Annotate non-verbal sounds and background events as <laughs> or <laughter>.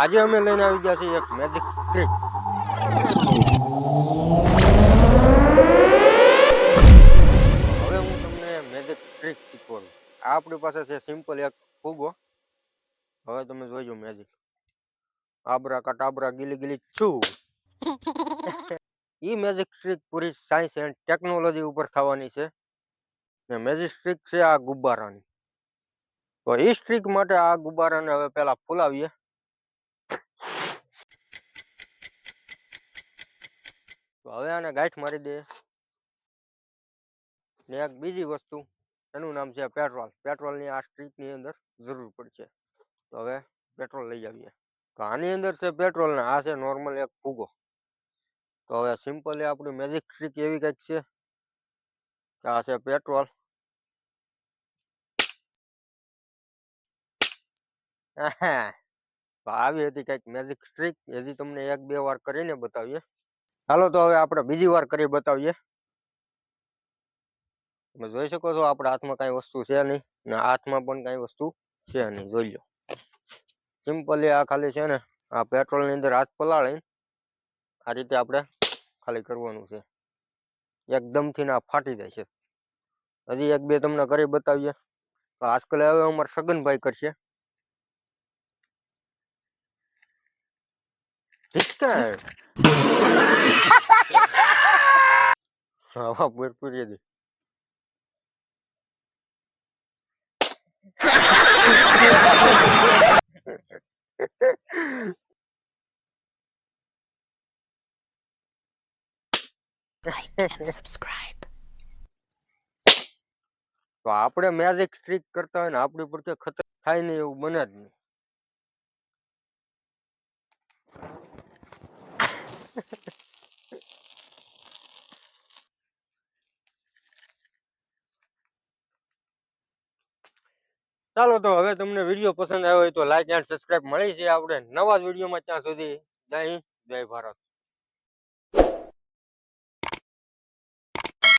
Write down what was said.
આજે અમે લઈને આવી ગયા છીએ એક મેજિક ટ્રીક હવે હું તમને મેજિક ટ્રીક શીખવાનું. આ આપણી પાસે છે સિમ્પલ એક ફૂગો. હવે તમે જોઈજો મેજિક આબરા કટાબરા ગીલી ગીલી છું. એ મેજિક ટ્રીક પૂરી સાયન્સ એન્ડ ટેકનોલોજી ઉપર થવાની છે. ને મેજિક ટ્રીક છે આ ગુબ્બારાની. તો એ સ્ટ્રીક માટે આ ગુબ્બારાને હવે પહેલા ફૂલાવીએ. હવે આને ગાંઠ મારી દે. ને એક બીજી વસ્તુ, એનું નામ છે પેટ્રોલ. પેટ્રોલની આ સ્ટ્રીટની અંદર જરૂર પડશે. તો હવે પેટ્રોલ લઈ આવીએ. તો આની અંદર છે પેટ્રોલ ને આ છે નોર્મલ એક ફૂગો. તો હવે સિમ્પલી આપણી મેજિક સ્ટ્રીક એવી કંઈક છે. આ છે પેટ્રોલ. આવી હતી કંઈક મેજિક સ્ટ્રીક હજી તમને એક બે વાર કરીને બતાવીએ. ચાલો તો હવે આપણે બીજી વાર કરી બતાવીએ. તમે જોઈ શકો છો, આપણા હાથમાં કાંઈ વસ્તુ છે નહીં ને હાથમાં પણ કાંઈ વસ્તુ છે નહીં. જોઈ લો. સિમ્પલી આ ખાલી છે ને, આ પેટ્રોલની અંદર હાથ પલાળી આ રીતે આપણે ખાલી કરવાનું છે. એકદમથી ના ફાટી જાય છે. હજી એક બે તમને કરી બતાવીએ. આજકાલ હવે અમારે સગનભાઈ કરશે. ધિક્કાર. હવા પૂરી હતી like and subscribe. તો આપણે મેજિક સ્ટ્રીક કરતા હોય ને આપણી પર કે ખતર થાય નહીં એવું બને જ નહીં <laughs> ચાલો તો હવે તમને વીડિયો પસંદ આવ્યો હોય તો લાઈક એન્ડ સબસ્ક્રાઇબ મળી છે આપણે નવા જ વિડીયોમાં ત્યાં સુધી જય જય ભારત.